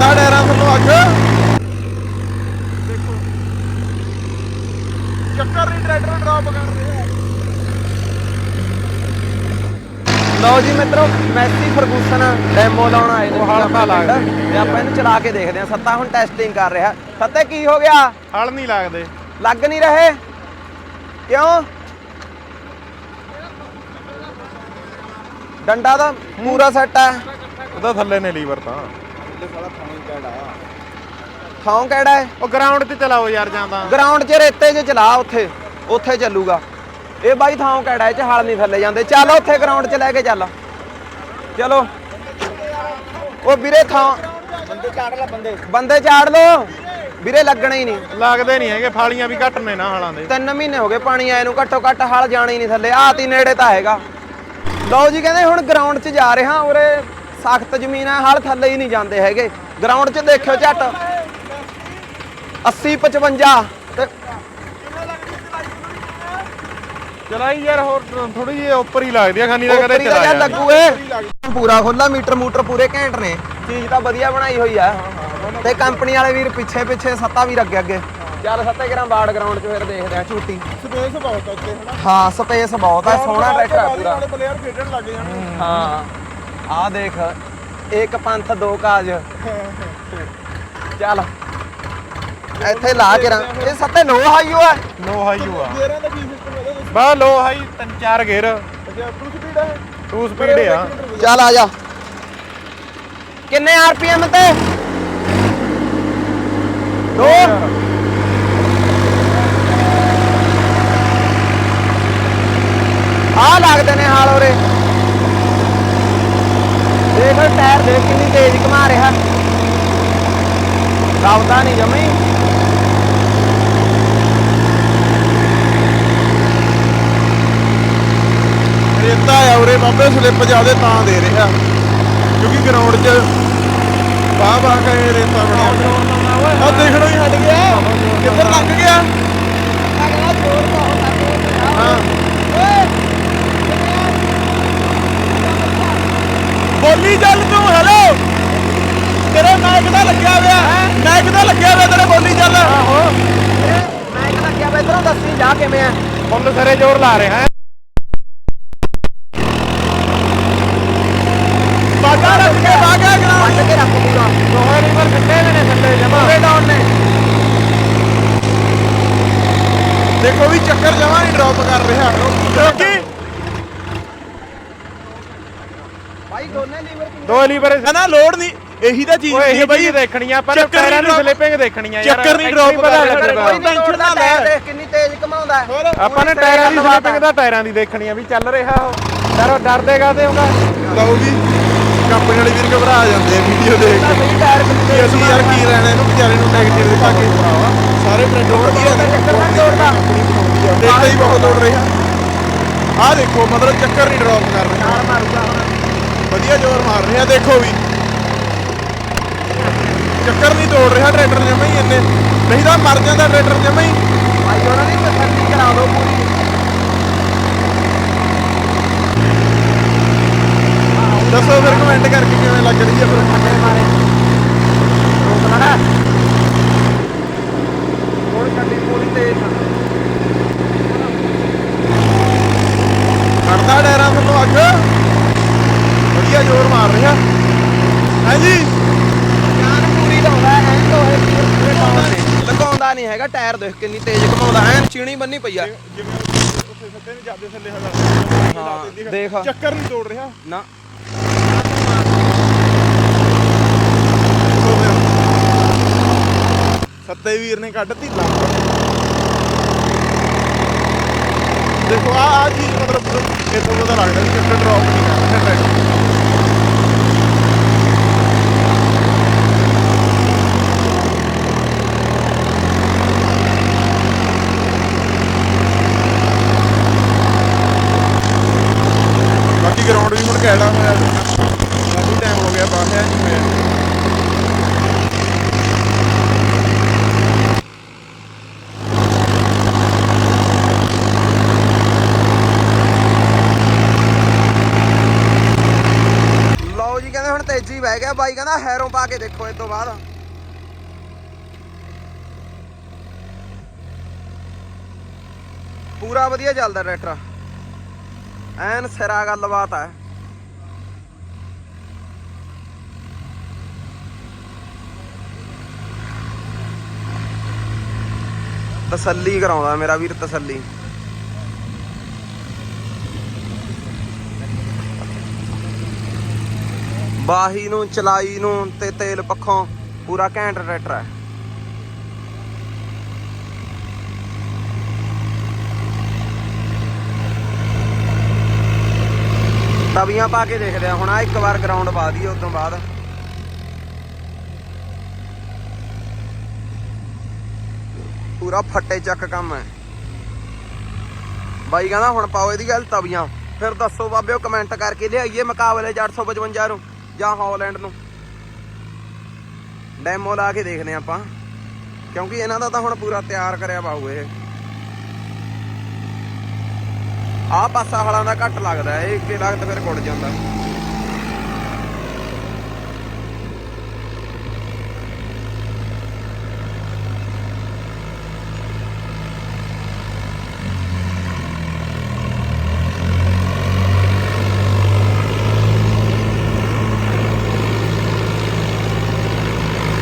ਕੱਢਦਾ ਡੈਰਾਂ ਥੱਲੋਂ ਅੱਗ ਦੇਖੋ। ਚੱਕਰ ਨਹੀਂ ਟਰੈਕਟਰ ਡ੍ਰੌਪ ਕਰ ਰਿਹਾ ਲਓ ਜੀ ਮਿੱਤਰੋ ਮੈਸੀ ਫਰਗੂਸਨ ਡੈਮੋ ਲਾਉਣ ਆਏ ਨੇ ਉਹ ਹਲ ਤਾਂ ਲੱਗਦਾ। ਤੇ ਆਪਾਂ ਇਹਨੂੰ ਚਲਾ ਕੇ ਦੇਖਦੇ ਹਾਂ। ਸੱਤਾ ਹੁਣ ਟੈਸਟਿੰਗ ਕਰ ਰਿਹਾ। ਸੱਤੇ ਕੀ ਹੋ ਗਿਆ? ਹਲ ਨਹੀਂ ਲੱਗਦੇ। ਲੱਗ ਨਹੀਂ ਰਹੇ? ਕਿਉਂ? ਡੰਡਾ ਤਾਂ ਪੂਰਾ ਸੈੱਟ ਹੈ ਉਹਦਾ ਥੱਲੇ ਨੇ ਲੀਵਰ ਤਾਂ। ਥਾਂ ਕਿਹੜਾ ਹੈ? ਉਹ ਗਰਾਊਂਡ ਤੇ ਚਲਾਓ ਯਾਰ ਜਾਂਦਾ ਗਰਾਊਂਡ 'ਚ ਰੇਤੇ 'ਚ ਚਲਾ ਉੱਥੇ ਉੱਥੇ ਚੱਲੂਗਾ। ਇਹ ਬਾਈ ਥਾਂ ਕਿਹੜਾ ਇਹ 'ਚ ਹਲ ਨਹੀਂ ਥੱਲੇ ਜਾਂਦੇ। ਚੱਲ ਉੱਥੇ ਗਰਾਊਂਡ 'ਚ ਲੈ ਕੇ ਚੱਲ। ਚਲੋ। ਉਹ ਵੀਰੇ ਥਾਂ ਬੰਦੇ ਚਾੜ ਲੈ ਬੰਦੇ। ਬੰਦੇ ਚਾੜ ਲੋ ਵੀਰੇ ਲੱਗਣਾ ਹੀ ਨਹੀਂ। ਲੱਗਦੇ ਨਹੀਂ ਹੈਗੇ ਫਾਲੀਆਂ ਵੀ ਘੱਟ ਨੇ ਨਾ ਹਲਾਂ ਦੇ। ਤਿੰਨ ਮਹੀਨੇ ਹੋ ਗਏ ਪਾਣੀ ਆਏ ਨੂੰ ਘੱਟੋ ਘੱਟ ਹਲ ਜਾਣਾ ਹੀ ਨਹੀਂ ਥੱਲੇ। ਆਹ ਤੀ ਨੇੜੇ ਤਾਂ ਹੈਗਾ। ਲਓ ਜੀ ਕਹਿੰਦੇ ਹੁਣ ਗਰਾਊਂਡ 'ਚ ਜਾ ਰਹੇ ਹਾਂ ਉਰੇ। ਸਖਤ ਜ਼ਮੀਨ ਹੈ ਹਲ ਥੱਲੇ ਹੀ ਨਹੀਂ ਜਾਂਦੇ ਹੈਗੇ। ਗਰਾਊਂਡ 'ਚ ਦੇਖਿਓ ਝੱਟ। 80 55 ਤੇ ਚਲਾਈ ਯਾਰ ਹੋਰ ਥੋੜੀ ਜਿਹੀ ਉੱਪਰ ਹੀ ਲੱਗਦੀ ਆ ਖਾਨੀ ਦਾ ਕਦੇ ਚਲਾ ਯਾਰ। ਲੱਗੂ ਏ ਪੂਰਾ ਖੁੱਲਾ ਮੀਟਰ ਮੂਟਰ ਪੂਰੇ ਘੈਂਟ ਨੇ। ਚੀਜ਼ ਤਾਂ ਵਧੀਆ ਬਣਾਈ ਹੋਈ ਆ। ਤੇ ਕੰਪਨੀ ਵਾਲੇ ਵੀਰ ਪਿੱਛੇ ਪਿੱਛੇ ਸੱਤਾ ਵੀ ਅੱਗੇ ਅੱਗੇ। ਚੱਲ ਸੱਤੇ ਗ੍ਰਾਮ ਬਾੜ ਗਰਾਊਂਡ 'ਚ ਫਿਰ ਦੇਖਦੇ ਆ ਝੂਟੀ। ਸਪੇਸ ਬਹੁਤ ਆ ਉੱਤੇ ਹਨਾ? ਹਾਂ ਸਪੇਸ ਬਹੁਤ ਆ ਸੋਹਣਾ ਟਰੈਕਟਰ ਆ ਪੂਰਾ। ਵਾਲੇ ਪਲੇਅਰ ਖੇਡਣ ਲੱਗ ਜਾਣਗੇ। ਹਾਂ। ਆ ਦੇਖ ਇੱਕ ਪੰਥ ਦੋ ਕਾਜ। ਚੱਲ। ਇੱਥੇ ਲਾ ਕੇ ਰਾਂ ਇਹ ਸੱਤੇ ਲੋ ਹਾਈਓ ਆ। ਲੋ ਹਾਈ ਹੋਆ ਗੇਅਰਾਂ ਦਾ ਕੀ ਸਿਸਟਮ ਹੈ ਇਹਦਾ? ਬਾ ਲੋ ਹਾਈ ਤਿੰਨ ਚਾਰ ਗੇਅਰ ਅੱਛਾ ਫੁੱਲ ਸਪੀਡ ਹੈ ਟੂ ਸਪੀਡ ਆ। ਚੱਲ ਆ ਜਾ। ਕਿੰਨੇ ਆਰਪੀਐਮ ਤੇ? ਦੋ। ਆ ਲੱਗਦੇ ਨੇ ਹਾਲ ਉਰੇ ਦੇਖ ਦੇਖ ਕਿੰਨੀ ਤੇਜ਼ ਘੁਮਾ ਰਿਹਾ। ਦਬਦਾ ਨਹੀਂ ਜਮੀ। ਰੇਤਾ ਆ ਉਰੇ ਬਾਬੇ ਸਲਿੱਪ ਜਿਆਦੇ ਤਾਂ ਦੇ ਰਿਹਾ। ਕਿਉਂਕਿ ਗਰਾਊਂਡ 'ਚ ਬਾਹ ਬਾਹ ਕੇ ਰੇਤਾ ਬਣਿਆ। ਆ ਦੇਖਣੋਂ ਹੀ ਹਟ ਗਿਆ। ਕਿੱਧਰ ਲੱਗ ਗਿਆ? ਹਾਂ ਬੋਲੀ ਚੱਲ ਤੂੰ ਹੈਲੋ ਨਾਇਕ ਦਾ ਲੱਗਿਆ ਹੋਇਆ ਨਾਇਕ ਦਾ ਲੱਗਿਆ ਹੋਇਆ ਤੇਰੇ ਬੋਲੀ ਚੱਲ। ਆਹੋ। ਮੈਂ ਇੱਕ ਲੱਗਿਆ ਵਾ ਇਧਰੋਂ ਦੱਸੀ ਜਾ ਕਿਵੇਂ ਆ? ਫੁੱਲ ਸਰੇ ਜ਼ੋਰ ਲਾ ਰਿਹਾ ਹੈ। ਬਾਗਾ ਰੱਖ ਕੇ ਬਾਗਾ ਗਰਾਊਂਡ ਵੱਢ ਕੇ ਰੱਖ ਪੂਰਾ। ਦੋਹੇ ਰੀਵਰ ਕੱਟੇ ਨੇ ਥੱਲੇ ਜਮਾ। ਪੂਰੇ ਡਾਊਨ ਨੇ। ਦੇਖੋ ਵੀ ਚੱਕਰ ਜਮਾ ਨਹੀਂ ਡ੍ਰੌਪ ਕਰ ਰਿਹਾ। ਕਿਉਂਕਿ ਭਾਈ ਦੋਨੇ ਲੀਵਰ ਦੋ ਲੀਵਰ ਨਾ ਲੋਡ ਨਹੀਂ। ਇਹੀ ਤਾਂ ਚੀਜ਼ ਹੈ ਬਾਈ। ਚੀਜ਼ ਦੇਖਣੀ ਆ ਆਪਾਂ ਨੇ ਚੱਕਰ ਨਹੀਂ ਪੈਰਾਂ ਦੀ ਸਲਿੱਪਿੰਗ ਦੇਖਣੀ ਆ ਯਾਰ ਚੱਕਰ ਨਹੀਂ drop ਪਤਾ ਕਰ ਲੱਗਣਾ ਰਿਹਾ। ਕੋਈ ਟੈਨਸ਼ਨ ਨਾ ਲੈ। ਦੇਖ ਕਿੰਨੀ ਤੇਜ਼ ਘਮਾਉਂਦਾ ਹੈ। ਆਪਾਂ ਨੇ ਟਾਇਰਾਂ ਦੀ ਸਲਿੱਪਿੰਗ ਦਾ ਟਾਇਰਾਂ ਦੀ ਦੇਖਣੀ ਆ ਵੀ ਚੱਲ ਰਿਹਾ ਉਹ। ਡਰ ਡਰਦੇ ਕਾਤੇ ਹੋਗਾ ਲਓ ਜੀ ਕੰਪਨੀ ਵਾਲੇ ਵੀਰ ਘਬਰਾ ਜਾਂਦੇ ਆ ਵੀਡੀਓ ਦੇਖ ਕੇ। ਕਿ ਅਸੀਂ ਯਾਰ ਕੀ ਲੈਣਾ ਇਹਨੂੰ ਵਿਚਾਰੇ ਨੂੰ ਨੈਗੇਟਿਵ ਦਿਖਾ ਕੇ। ਸਾਰੇ ਨੇ ਚੱਕਰ ਨਾ ਤੋੜਦਾ ਦੇਖਦਾ ਹੀ ਬਹੁਤ ਦੌੜ ਰਿਹਾ ਆਹ ਦੇਖੋ ਮਤਲਬ ਚੱਕਰ ਨਹੀਂ ਡ੍ਰੌਪ ਕਰ ਰਿਹਾ। ਵਧੀਆ ਜ਼ੋਰ ਮਾਰ ਰਿਹਾ ਦੇਖੋ ਵੀ। ਚੱਕਰ ਨਹੀਂ ਤੋੜ ਰਿਹਾ ਟਰੈਕਟਰ ਜਮਾ ਹੀ ਇੰਨੇ। ਨਹੀਂ ਤਾਂ ਮਰ ਜਾਂਦਾ ਟਰੈਕਟਰ ਜਮਾ ਹੀ। ਭਾਈ ਉਹਨਾਂ ਦੀ ਤਸੱਲੀ ਕਰਾ ਦਿਓ ਪੂਰੀ। ਦੱਸੋ ਫਿਰ ਕਮੈਂਟ ਕਰਕੇ ਕਿਵੇਂ ਲੱਗ ਰਹੀ ਹੈ ਫਿਰ? ਅੱਗੇ ਮਾਰੇ। ਰੋਕ ਲੈਣਾ। ਹੁਣ ਗੱਡੀ ਪੂਰੀ ਤੇਜ਼ ਆ। ਕੱਢਦਾ ਡੈਰਾਂ ਥੱਲੋਂ ਅੱਗ। ਵਧੀਆ ਜ਼ੋਰ ਮਾਰ ਰਿਹਾ। ਹਾਂਜੀ ਜਾਨ ਪੂਰੀ ਲਾਉਂਦਾ ਐ ਲੋਹੇ ਪੂਰੇ ਡਾਊਨ ਨੇ ਲਗਾਉਂਦਾ ਨਹੀਂ ਹੈਗਾ ਟਾਇਰ ਦੇਖ ਕਿੰਨੀ ਤੇਜ਼ ਘਮਾਉਂਦਾ ਐਨ ਚੀਣੀ ਬੰਨੀ ਪਈ ਆ। ਜਿਵੇਂ ਉੱਥੇ ਸੱਤੇ ਨੇ ਜਾਦੇ ਥੱਲੇ ਹਲਾ ਹਾਂ ਦੇਖ। ਚੱਕਰ ਨਹੀਂ ਤੋੜ ਰਿਹਾ। ਨਾ। ਸੱਤੇ ਵੀਰ ਨੇ ਕੱਢਤੀ ਲੰਬ ਦੇਖੋ ਆ ਆ ਚੀਜ਼ ਮਤਲਬ ਇਹ ਤੋਂ ਪਤਾ ਲੱਗਦਾ ਕਿ ਡ੍ਰੌਪ ਨਹੀਂ ਕਰ ਰਿਹਾ ਟਰੈਕਟਰ ਬਾਕੀ ਗਰਾਊਂਡ ਵੀ ਹੁਣ ਕਹਿਣਾ ਹੋਇਆ ਕਾਫੀ ਟਾਈਮ ਹੋ ਗਿਆ ਬਾਹਰ ਨਹੀਂ ਹੋਇਆ ਲਓ ਜੀ ਕਹਿੰਦੇ ਹੁਣ ਤੇਜ਼ੀ ਰਹਿ ਗਿਆ ਬਾਈ ਕਹਿੰਦਾ ਹੈਰੋਂ ਪਾ ਕੇ ਦੇਖੋ ਇਸ ਤੋਂ ਬਾਅਦ। ਪੂਰਾ ਵਧੀਆ ਚੱਲਦਾ ਟਰੈਕਟਰ। ਐਨ ਸਿਰਾ ਗੱਲਬਾਤ ਆ। ਤਸੱਲੀ ਕਰਾਉਂਦਾ ਮੇਰਾ ਵੀਰ ਤਸੱਲੀ। ਬਾਹੀ ਨੂੰ, ਚਲਾਈ ਨੂੰ ਤੇ ਤੇਲ ਪੱਖੋਂ ਪੂਰਾ ਘੈਂਟ ਟਰੈਕਟਰ ਹੈ। ਤਵੀਆਂ ਪਾ ਕੇ ਦੇਖਦੇ ਆ ਹੁਣ ਆ ਇੱਕ ਵਾਰ ਗਰਾਊਂਡ ਪਾ ਦਈਏ ਉਸ ਬਾਅਦ। ਪੂਰਾ ਫੱਟੇ ਚੱਕ ਕੰਮ ਹੈ। ਬਾਈ ਕਹਿੰਦਾ, ਹੁਣ ਪਾਓ ਇਹਦੀ ਗੱਲ ਤਵੀਆਂ। ਫਿਰ ਦੱਸੋ ਬਾਬਿਓ ਕਮੈਂਟ ਕਰਕੇ ਲਿਆਈਏ ਮੁਕਾਬਲੇ 'ਚ 855 ਨੂੰ। ਜਾਂ ਹਾਲੈਂਡ ਨੂੰ। ਡੈਮੋ ਲਾ ਕੇ ਦੇਖਦੇ ਆਪਾਂ। ਕਿਉਂਕਿ ਇਹਨਾਂ ਦਾ ਤਾਂ ਹੁਣ ਪੂਰਾ ਤਿਆਰ ਕਰਿਆ ਬਾਊ ਇਹ। ਆਹ ਪਾਸਾ ਹਲਾਂ ਦਾ ਘੱਟ ਲੱਗਦਾ, ਇਹ ਇੱਕੇ ਲੱਗਦਾ ਫਿਰ ਕੁੜ ਜਾਂਦਾ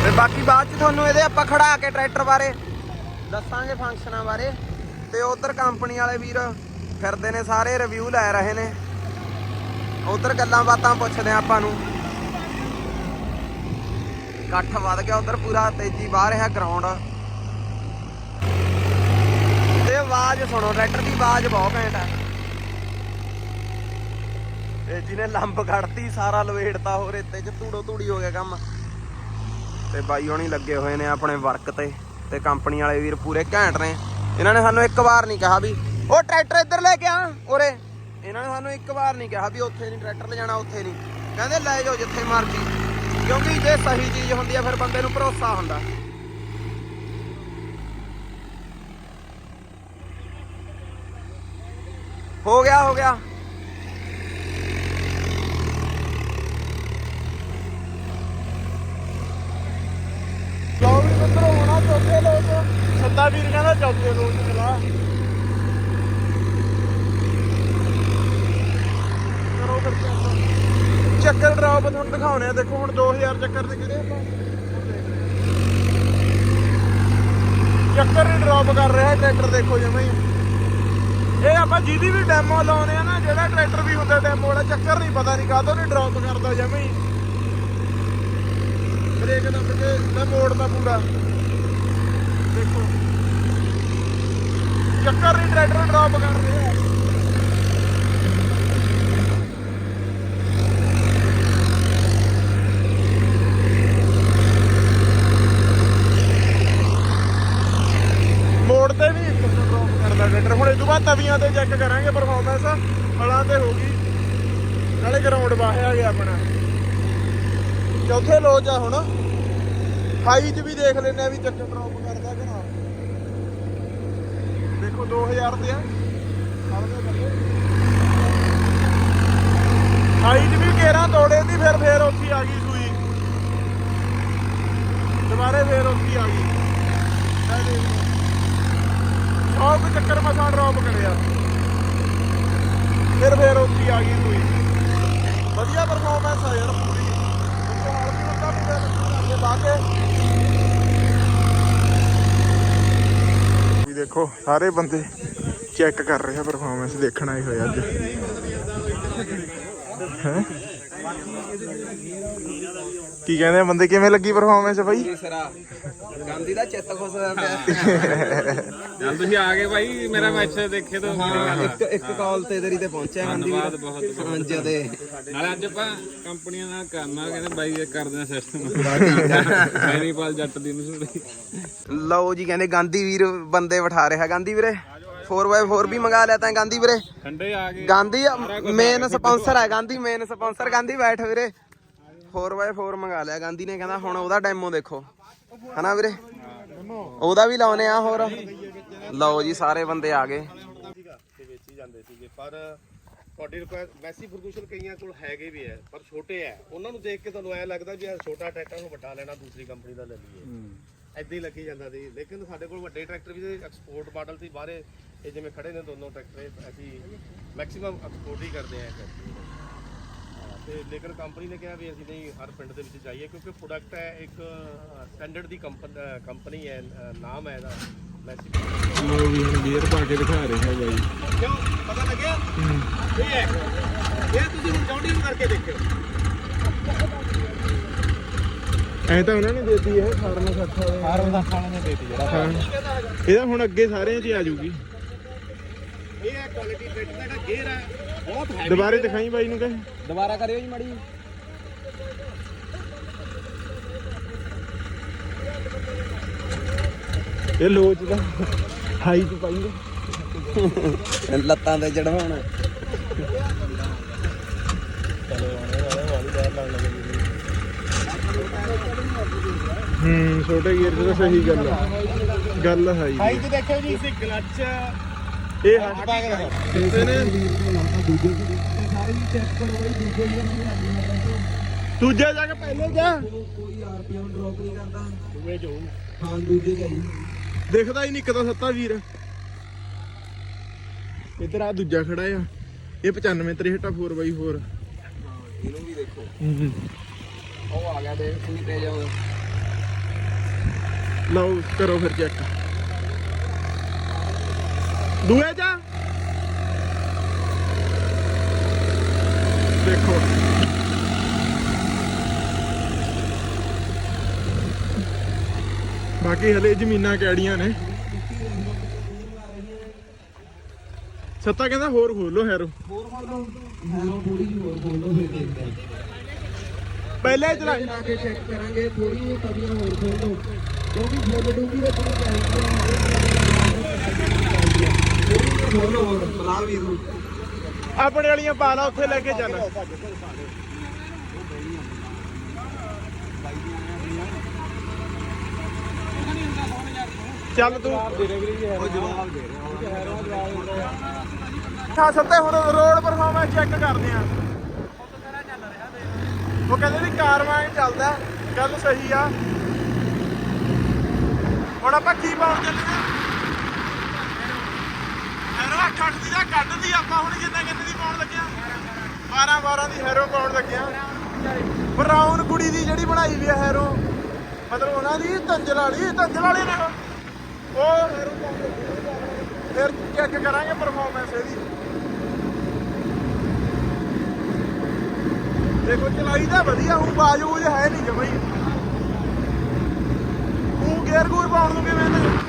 ਤੇ ਬਾਕੀ ਬਾਅਦ ਚ ਤੁਹਾਨੂੰ ਇਹਦੇ ਆਪਾਂ ਖੜਾ ਕੇ ਟਰੈਕਟਰ ਬਾਰੇ ਦੱਸਾਂਗੇ ਫੰਕਸ਼ਨਾਂ ਬਾਰੇ। ਤੇ ਉਧਰ ਕੰਪਨੀ ਵਾਲੇ ਵੀਰ ਫਿਰਦੇ ਨੇ, ਸਾਰੇ ਰਿਵਿਊ ਲੈ ਰਹੇ ਨੇ। ਉਧਰ ਗੱਲਾਂ ਬਾਤਾਂ ਪੁੱਛਦੇ ਆ ਆਪਾਂ ਨੂੰ। ਇਕੱਠ ਵੱਧ ਗਿਆ ਉਧਰ ਪੂਰਾ, ਤੇਜ਼ੀ ਬਾਹਰ ਰਿਹਾ ਗਰਾਊਂਡ ਤੇ ਆਵਾਜ਼ ਸੁਣੋ, ਟਰੈਕਟਰ ਦੀ ਆਵਾਜ਼ ਬਹੁਤ ਘੈਂਟ ਹੈ। ਇਹ ਜਿਹਨੇ ਲੰਬ ਕੱਢਤੀ, ਸਾਰਾ ਲਵੇੜਤਾ ਹੋ ਰੇਤੇ ਚ ਧੂੜੋ ਧੂੜੀ ਹੋ ਗਿਆ ਕੰਮ। ਤੇ ਬਾਈ ਹੋਣੀ ਲੱਗੇ ਹੋਏ ਨੇ ਆਪਣੇ ਵਰਕ ਤੇ ਤੇ ਕੰਪਨੀ ਵਾਲੇ ਵੀਰ ਪੂਰੇ ਘੈਂਟ ਨੇ। ਇਹਨਾਂ ਨੇ ਸਾਨੂੰ ਇੱਕ ਵਾਰ ਨਹੀਂ ਕਿਹਾ ਵੀ, ਉਹ ਟਰੈਕਟਰ ਇੱਧਰ ਲੈ ਕੇ ਆ ਉਰੇ। ਇਹਨਾਂ ਨੇ ਸਾਨੂੰ ਇੱਕ ਵਾਰ ਨਹੀਂ ਕਿਹਾ ਵੀ ਉੱਥੇ ਨਹੀਂ ਟਰੈਕਟਰ ਲੈ ਜਾਣਾ ਉੱਥੇ ਨਹੀਂ। ਕਹਿੰਦੇ ਲੈ ਜਾਓ ਜਿੱਥੇ ਮਰਜ਼ੀ। ਕਿਉਂਕਿ ਜੇ ਸਹੀ ਚੀਜ਼ ਹੁੰਦੀ ਆ, ਫਿਰ ਬੰਦੇ ਨੂੰ ਭਰੋਸਾ ਹੁੰਦਾ। ਹੋ ਗਿਆ ਹੋ ਗਿਆ ਲਓ ਵੀ ਮਿੱਤਰੋ ਹੋਣਾ ਚੌਥੇ ਲੋਕ ਸੱਤਾ ਵੀਰ ਕਹਿੰਦਾ ਚੌਥੇ ਲੋਕ ਚਲਾ ਕਰੋ ਫਿਰ ਚੱਕਰ। ਡਰਾਪ ਤੁਹਾਨੂੰ ਦਿਖਾਉਣੇ ਆ। ਦੇਖੋ ਹੁਣ 2000 ਚੱਕਰ ਤੇ ਕਿਹੜੇ ਆਪਾਂ। ਚੱਕਰ ਹੀ ਡਰਾਪ ਕਰ ਰਿਹਾ ਟਰੈਕਟਰ ਦੇਖੋ ਜਮੇ ਹੀ। ਇਹ ਆਪਾਂ ਜਿਹਦੀ ਵੀ ਡੈਮੋ ਲਾਉਨੇ ਆ ਨਾ, ਜਿਹੜਾ ਟਰੈਕਟਰ ਵੀ ਹੁੰਦਾ ਡੈਮੋ ਵਾਲਾ, ਚੱਕਰ ਨਹੀਂ ਪਤਾ ਨਹੀਂ ਕਾਹਦੋਂ ਨਹੀਂ ਡਰਾਪ ਕਰਦਾ ਜਮੇ ਹੀ। ਬ੍ਰੇਕ ਦੱਬ ਕੇ ਮੈਂ ਮੋੜਦਾ ਪੂਰਾ। ਦੇਖੋ। ਚੱਕਰ ਨਹੀਂ ਟਰੈਕਟਰ ਡ੍ਰੌਪ ਕਰ ਰਿਹਾ ਮੋੜ ਤੇ ਵੀ ਡ੍ਰੌਪ ਕਰਦਾ ਟਰੈਕਟਰ ਹੁਣ ਇਹ ਤੋਂ ਬਾਅਦ ਤਵੀਆਂ ਤੇ ਚੈੱਕ ਕਰਾਂਗੇ ਪਰਫਾਰਮੈਂਸ ਹਲਾਂ ਤੇ ਹੋ ਗਈ। ਨਾਲੇ ਗਰਾਊਂਡ ਬਾਹਿਆ ਗਿਆ ਆਪਣਾ। ਚੌਥੇ ਲੋਚ ਆ ਹੁਣ। ਹਾਈ 'ਚ ਵੀ ਦੇਖ ਲੈਨੇ ਆ ਵੀ ਚੱਕਰ ਡ੍ਰੌਪ ਕਰਦਾ ਕਿ ਨਾ ਦੇਖੋ 2000 ਤੇ ਆ। ਹਾਈ ਵੀ ਕੇਰਾਂ ਤੋੜੇ ਦੀ ਫਿਰ ਫੇਰ ਉੱਥੇ ਆ ਗਈ ਸੂਈ। ਦੁਬਾਰੇ ਫੇਰ ਉੱਥੇ ਆ ਗਈ। ਇਹ ਦੇਖ ਚੱਕਰ ਮਸਾਂ ਡ੍ਰੌਪ ਕਰਿਆ। ਫਿਰ ਫੇਰ ਉੱਥੇ ਆ ਗਈ ਸੂਈ। ਵਧੀਆ ਪਰਫਾਰਮੈਂਸ ਆ ਯਾਰ ਪੂਰੀ। ਦੇਖੋ ਹਾਲ ਵੀ ਹੁੰਦਾ ਪੂਰਾ ਅੱਗੇ ਲਾ ਕੇ ਵੀ ਦੇਖੋ ਸਾਰੇ ਬੰਦੇ ਚੈੱਕ ਕਰ ਰਹੇ ਆ ਪਰਫਾਰਮੈਂਸ ਦੇਖਣ ਆਏ ਹੋਏ ਅੱਜ ਹੈਂ? ਕੀ ਕਹਿੰਦੇ ਆ? ਬੰਦੇ ਕਿਵੇਂ ਲੱਗੀ ਪਰਫਾਰਮੈਂਸ ਬਾਈ? ਤੀਸਰਾ ਗਾਂਧੀ ਦਾ ਚਿੱਤ ਖੁਸ਼ ਹੋਇਆ ਪਿਆ। ਜਦ ਤੁਸੀਂ ਆ ਗਏ ਭਾਈ ਮੇਰਾ ਮੈਚ ਦੇਖੇ ਤਾਂ ਇੱਕ ਇੱਕ ਕਾਲ ਤੇ ਤੇਰੀ ਤੇ ਪਹੁੰਚਿਆ ਗਾਂਧੀ ਧੰਨਵਾਦ ਬਹੁਤ ਬਹੁਤ। ਹਾਂਜੀ ਤੇ ਨਾਲੇ ਅੱਜ ਆਪਾਂ ਕੰਪਨੀਆਂ ਨਾਲ ਕਰਨਾ ਕਹਿੰਦੇ ਬਾਈ ਇਹ ਕਰਦੇ ਆ ਸਿਸਟਮ ਮੈਨੀਪਾਲ ਜੱਟ ਦੀ ਮਸ਼ਹੂਰੀ ਲਓ ਜੀ ਕਹਿੰਦੇ ਗਾਂਧੀ ਵੀਰ ਬੰਦੇ ਬਿਠਾ ਰਿਹਾ। ਗਾਂਧੀ ਵੀਰੇ 4x4 ਵੀ ਮੰਗਾ ਲਿਆ ਤਾਂ ਗਾਂਧੀ ਵੀਰੇ। ਠੰਡੇ ਆ ਗਏ। ਗਾਂਧੀ ਮੇਨ ਸਪਾਂਸਰ ਹੈ ਗਾਂਧੀ ਮੇਨ ਸਪਾਂਸਰ ਗਾਂਧੀ ਬੈਠ ਵੀਰੇ। 4x4 ਮੰਗਾ ਲਿਆ, ਗਾਂਧੀ ਨੇ ਕਹਿੰਦਾ ਹੁਣ ਉਹਦਾ ਡੈਮੋ ਦੇਖੋ। ਹਨਾ ਵੀਰੇ? ਉਹਦਾ ਵੀ ਲਾਉਨੇ ਆ ਹੋਰ? ਲਓ ਜੀ, ਸਾਰੇ ਬੰਦੇ ਆ ਗਏ। ਤੇ ਵੇਚੀ ਜਾਂਦੇ ਸੀਗੇ ਪਰ ਤੁਹਾਡੀ ਰਿਕੁਐਸਟ ਮੈਸੀ ਫਰਗੂਸ਼ਨ ਕਈਆਂ ਕੋਲ ਹੈਗੇ ਵੀ ਹੈ, ਪਰ ਛੋਟੇ ਹੈ। ਉਹਨਾਂ ਨੂੰ ਦੇਖ ਕੇ ਤੁਹਾਨੂੰ ਐ ਲੱਗਦਾ ਵੀ ਯਾਰ ਛੋਟਾ ਟਰੈਕਟਰ ਨੂੰ ਵੱਡਾ ਲੈਣਾ ਦੂਸਰੀ ਕੰਪਨੀ ਦਾ ਲੈ ਲਈਏ। ਐਦਾਂ ਹੀ ਲੱਗੀ ਜਾਂਦਾ ਸੀ। ਲੇਕਿਨ ਸਾਡੇ ਕੋਲ ਵੱਡੇ ਟਰੈਕਟਰ ਵੀ ਐਕਸਪੋਰਟ ਮਾਡਲ ਸੀ, ਬਾਹਰੇ ਇਹ ਜਿਵੇਂ ਖੜੇ ਨੇ ਦੋਨੋਂ ਟਰੈਕਟਰ, ਅਸੀਂ ਮੈਕਸਿਮਮ ਐਕਸਪੋਰਟ ਹੀ ਕਰਦੇ ਆ ਤੇ ਲੇਕਿਨ ਕੰਪਨੀ ਨੇ ਕਿਹਾ ਵੀ ਅਸੀਂ ਨਹੀਂ ਹਰ ਪਿੰਡ ਦੇ ਵਿੱਚ ਜਾਈਏ ਕਿਉਂਕਿ ਪ੍ਰੋਡਕਟ ਹੈ ਇੱਕ ਸਟੈਂਡਰਡ ਦੀ ਕੰਪਨੀ ਹੈ ਨਾਮ ਹੈ ਇਹਦਾ ਮੈਸੀ ਲੋ ਵੀ ਹੁਣ ਗੇਅਰ ਪਾ ਕੇ ਦਿਖਾ ਰਿਹਾ ਬਾਈ। ਕਿਉਂ? ਪਤਾ ਲੱਗਿਆ? ਇਹ ਹੈ। ਇਹ ਤੁਸੀਂ ਹੁਣ ਜੌਂਡੀ ਨੂੰ ਕਰਕੇ ਦੇਖਿਓ। ਐ ਤਾਂ ਉਹਨਾਂ ਨੇ ਦੇਤੀ ਹੈ 1860 ਵਾਲੇ। 1860 ਵਾਲੇ ਨੇ ਦੇਤੀ ਜਿਹੜਾ ਇਹਦਾ ਹੁਣ ਅੱਗੇ ਸਾਰਿਆਂ 'ਚ ਆ ਜਾਊਗੀ। ਇਹ ਹੈ ਕੁਆਲਿਟੀ ਟਰੈਕਟਰ ਦਾ ਜਿਹੜਾ ਗੇਅਰ ਹੈ ਬਹੁਤ ਹੈਵੀ ਦੁਬਾਰੇ ਦਿਖਾਈ ਬਾਈ ਨੂੰ ਕਹੇ ਦੁਬਾਰਾ ਕਰਿਓ ਜੀ ਮੜੀ। ਇਹ ਲੋਚ ਦਾ ਹਾਈ ਚ ਪਾਈਂਗੇ ਲੱਤਾਂ ਤੇ ਚੜਵਾਉਣਾ। ਹੂੰ ਛੋਟੇ ਗੇਅਰ 'ਚ ਤਾਂ ਸਹੀ ਗੱਲ ਆ। ਗੱਲ ਹਾਈ ਹਾਈ ਚ ਦੇਖਿਓ ਜੀ ਇਸੇ ਕਲੱਚ ਇਹ ਹੱਥ ਪਾ ਕੇ ਦਿਖਾ ਨੇ? ਦੂਜੇ ਜਾ ਕੇ ਪਹਿਲੇ ਜਾ। ਦੂਏ ਚ ਹੋਊ ਦਿਖਦਾ ਹੀ ਨਹੀਂ ਇੱਕ ਤਾਂ ਸੱਤਾ ਵੀਰ। ਇੱਧਰ ਆ ਦੂਜਾ ਖੜਾ ਆ। ਇਹ 95 63 4x4 ਇਹਨੂੰ ਵੀ ਦੇਖੋ। ਹੂੰ ਉਹ ਆ ਗਿਆ ਤੁਸੀਂ ਤੇ ਜਾਓ। ਲਓ ਕਰੋ ਫਿਰ ਚੈੱਕ ਦੂਏ ਜਾ। ਦੇਖੋ। ਬਾਕੀ ਹਲੇ ਜ਼ਮੀਨਾਂ ਕਿਹੜੀਆਂ ਨੇ? ਸੱਤਾ ਕਹਿੰਦਾ ਹੋਰ ਖੋਲੋ ਹੈਰੋ। ਪਹਿਲੇ ਚਲਾ ਕੇ ਚੈੱਕ ਕਰਾਂਗੇ ਥੋੜੀ ਜਿਹੀ ਤਵੀਆਂ ਹੋਰ ਖੋਲ ਕਿਉਂਕਿ ਫੁੱਲ ਡੂੰਗੀ ਦੇ ਥੋੜੀ ਚਾਹੀਦੀ ਖੋਲ ਲਓ ਹੋਰ ਬਲਾ ਵੀਰ ਨੂੰ ਆਪਣੇ ਵਾਲੀਆਂ ਪਾ ਲਾ, ਉੱਥੇ ਲੈ ਕੇ ਚੱਲ। ਚੱਲ ਤੂੰ। ਹਾਂ, ਸੱਤੇ ਹੁਣ ਰੋਡ ਪਰਫਾਰਮੈਂਸ ਚੈੱਕ ਕਰਦੇ ਆ। ਉਹ ਕਹਿੰਦੇ ਵੀ ਕਾਰ ਵਾਂਗ ਚੱਲਦਾ, ਗੱਲ ਸਹੀ ਆ। ਹੁਣ ਆਪਾਂ ਕੀ ਪਾਉਣ ਚੱਲੇ ਆ ਹੈਰੋ 8 8 ਦੀ ਦਾ ਕੱਢਦੀ ਆਪਾਂ ਹੁਣ ਕਿੰਨੇ ਕਿੰਨੇ ਦੀ ਪਾਉਣ ਲੱਗਿਆ। 12 12 ਦੀ ਹੈਰੋ ਪਾਉਣ ਲੱਗਿਆ। ਬਰਾਊਨ ਕੁੜੀ ਦੀ ਜਿਹੜੀ ਬਣਾਈ ਵੀ ਆ ਹੈਰੋ ਮਤਲਬ ਉਹਨਾਂ ਦੀ ਤੰਜਲ ਵਾਲੀ, ਤੰਜਲ ਵਾਲੇ ਨੇ ਉਹ। ਹੈਰੋ ਪਾਉਣ ਲੱਗੇ। ਫਿਰ ਚੈੱਕ ਕਰਾਂਗੇ ਪਰਫਾਰਮੈਂਸ ਇਹਦੀ। ਦੇਖੋ, ਚਲਾਈ ਤਾਂ ਵਧੀਆ ਹੂੰ ਬਾਜੂਜ ਹੈ ਨਹੀਂ ਜਮਈ ਉਹ ਗੇਅਰ ਗੂਰ ਪਾਉਣ ਨੂੰ ਕਿਵੇਂ ਨੇ?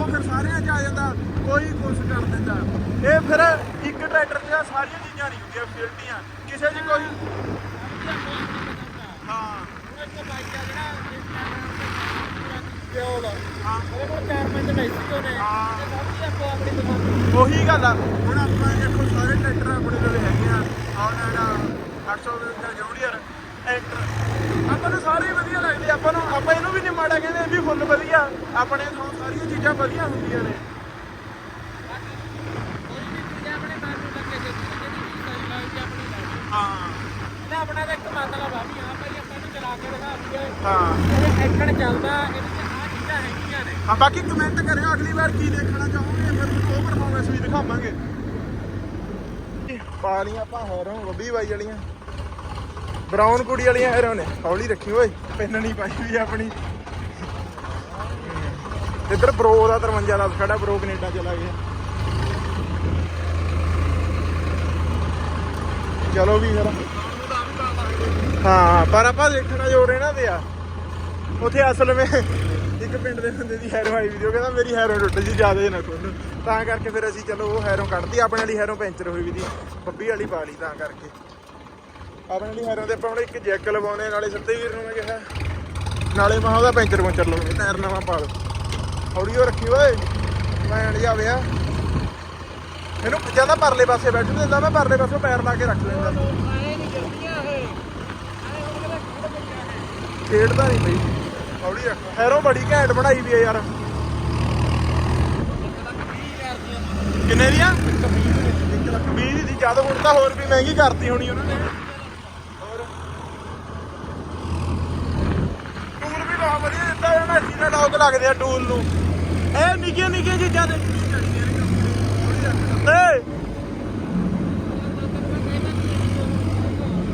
ਉਹ ਫਿਰ ਸਾਰਿਆਂ 'ਚ ਆ ਜਾਂਦਾ, ਕੋਈ ਕੁਛ ਕਰ ਦਿੰਦਾ। ਇਹ ਫਿਰ ਇੱਕ ਟਰੈਕਟਰ 'ਚ ਸਾਰੀਆਂ ਚੀਜ਼ਾਂ ਨਹੀਂ ਹੁੰਦੀਆਂ, ਫੈਸਿਲਿਟੀਆਂ। ਕਿਸੇ 'ਚ ਕੋਈ ਹਾਂ। ਉਹੀ ਗੱਲ ਆ। ਹੁਣ ਆਪਾਂ ਦੇਖੋ, ਸਾਰੇ ਟਰੈਕਟਰ ਆਪਣੇ ਕੋਲ ਹੈਗੇ ਆ। ਆਹ ਜਿਹੜਾ 850 ਜੂਨੀਅਰ ਐਂਟਰ ਆਪਾਂ ਨੂੰ ਸਾਰੇ ਵਧੀਆ ਲੱਗਦੇ। ਆਪਾਂ ਨੂੰ ਆਪਾਂ ਇਹਨੂੰ ਵੀ ਨਹੀਂ ਮਾੜਾ ਕਹਿੰਦੇ ਇਹ ਵੀ ਫੁੱਲ ਵਧੀਆ। ਆਪਣੇ ਤੋਂ ਸਾਰੀਆਂ ਚੀਜ਼ਾਂ ਵਧੀਆ ਹੁੰਦੀਆਂ ਨੇ। ਹਾਂ। ਆਪਣਾ ਤਾਂ ਇੱਕ ਮਤਲਬ ਆ ਵੀ ਹਾਂ ਭਾਈ ਆਪਾਂ ਨੂੰ ਚਲਾ ਕੇ ਦਿਖਾ ਦਈਏ। ਹਾਂ। ਇਹ ਐਕਣ ਚੱਲਦਾ ਇਹਦੇ ਚ ਆ ਚੀਜ਼ਾਂ ਹੈਗੀਆਂ ਨੇ। ਹਾਂ ਬਾਕੀ ਕਮੈਂਟ ਕਰਿਓ ਅਗਲੀ ਵਾਰ ਕੀ ਦੇਖਣਾ ਚਾਹੋਗੇ? ਫਿਰ ਤੁਹਾਨੂੰ ਉਹ ਪਰਫਾਰਮੈਂਸ ਵੀ ਦਿਖਾਵਾਂਗੇ। ਪਾ ਆਪਾਂ ਹੈਰੋਂ ਬੱਬੀ ਬਾਈ ਵਾਲੀਆਂ ਬਰਾਊਨ ਕੁੜੀ ਵਾਲੀਆਂ ਹੈਰੋਂ ਨੇ ਹੌਲੀ ਰੱਖੀ, ਓਏ, ਪਿੰਨ ਨਹੀਂ ਪਾਈ ਵੀ ਆਪਣੀ। ਇੱਧਰ ਬਰੋ ਦਾ 53 ਦਾ ਖੜਾ ਬਰੋ ਕੈਨੇਡਾ ਚਲਾ ਗਿਆ। ਚਲੋ ਵੀ ਫਿਰ। ਹਾਂ, ਪਰ ਆਪਾਂ ਦੇਖਣਾ ਜੋ ਇਹਨਾਂ ਦੇ ਆ। ਉਥੇ ਅਸਲ ਵਿੱਚ ਇੱਕ ਪਿੰਡ ਦੇ ਬੰਦੇ ਦੀ ਹੈਰੋ ਆਈ ਵੀਡੀਓ ਕਹਿੰਦਾ ਮੇਰੀ ਹੈਰੋ ਟੁੱਟ ਜੀ ਜ਼ਿਆਦਾ ਨਾ ਖੋਲੋ। ਤਾਂ ਕਰਕੇ ਫਿਰ ਅਸੀਂ ਚਲੋ ਉਹ ਹੈਰੋ ਕੱਢਤੀ, ਆਪਣੇ ਵਾਲੀ ਹੈਰੋ ਪੈਂਚਰ ਹੋਈ ਵੀ ਦੀ ਬੱਬੀ ਵਾਲੀ ਪਾ ਲਈ ਤਾਂ ਕਰਕੇ। ਆਪਣੇ ਵਾਲੀ ਹੈਰੋ ਦੇ, ਆਪਾਂ ਹੁਣ ਇੱਕ ਜੈਕ ਲਵਾਉਣੇ ਨਾਲੇ ਸੱਤੇ ਵੀਰ ਨੂੰ ਮੈਂ ਕਿਹਾ। ਨਾਲੇ ਮਾ ਉਹਦਾ ਪੈਂਚਰ ਪੁੰਚਰ ਲਾਉਣੇ ਟਾਇਰ ਨਵਾਂ ਪਾ ਲਓ। ਹੌਲੀ ਹੋ ਰੱਖੀ ਓਏ, ਮੈਂ ਨਹੀਂ ਜਾਵੇ ਆ ਇਹਨੂੰ ਜ਼ਿਆਦਾ ਪਰਲੇ ਪਾਸੇ ਬੈਠਣ ਦਿੰਦਾ, ਮੈਂ ਪਰਲੇ ਪਾਸੇ ਪੈਰ ਲਾ ਕੇ ਰੱਖ ਲੈਂਦਾ। ਖੇਡਦਾ ਨਹੀਂ ਬਈ। ਹੌਲੀ ਰੱਖ। ਹੈਰੋ ਬੜੀ ਘੈਂਟ ਬਣਾਈ ਵੀ ਆ ਯਾਰ। ਕਿੰਨੇ ਦੀਆਂ? 1 ਲੱਖ 20 ਦੀ। ਜਦ ਹੁਣ ਤਾਂ ਹੋਰ ਵੀ ਮਹਿੰਗੀ ਕਰਤੀ ਹੋਣੀ ਉਹਨਾਂ। ਨੇ ਹੋਰ ਟੂਲ ਵੀ ਬਹੁਤ ਵਧੀਆ ਦਿੱਤਾ ਉਹਨਾਂ ਨੇ ਸੀਨਾ ਡੌਗ ਲੱਗਦੇ ਆ ਟੂਲ ਨੂੰ। ਇਹ ਨਿੱਕੀਆਂ ਨਿੱਕੀਆਂ ਚੀਜ਼ਾਂ ਦੇ ਤੇ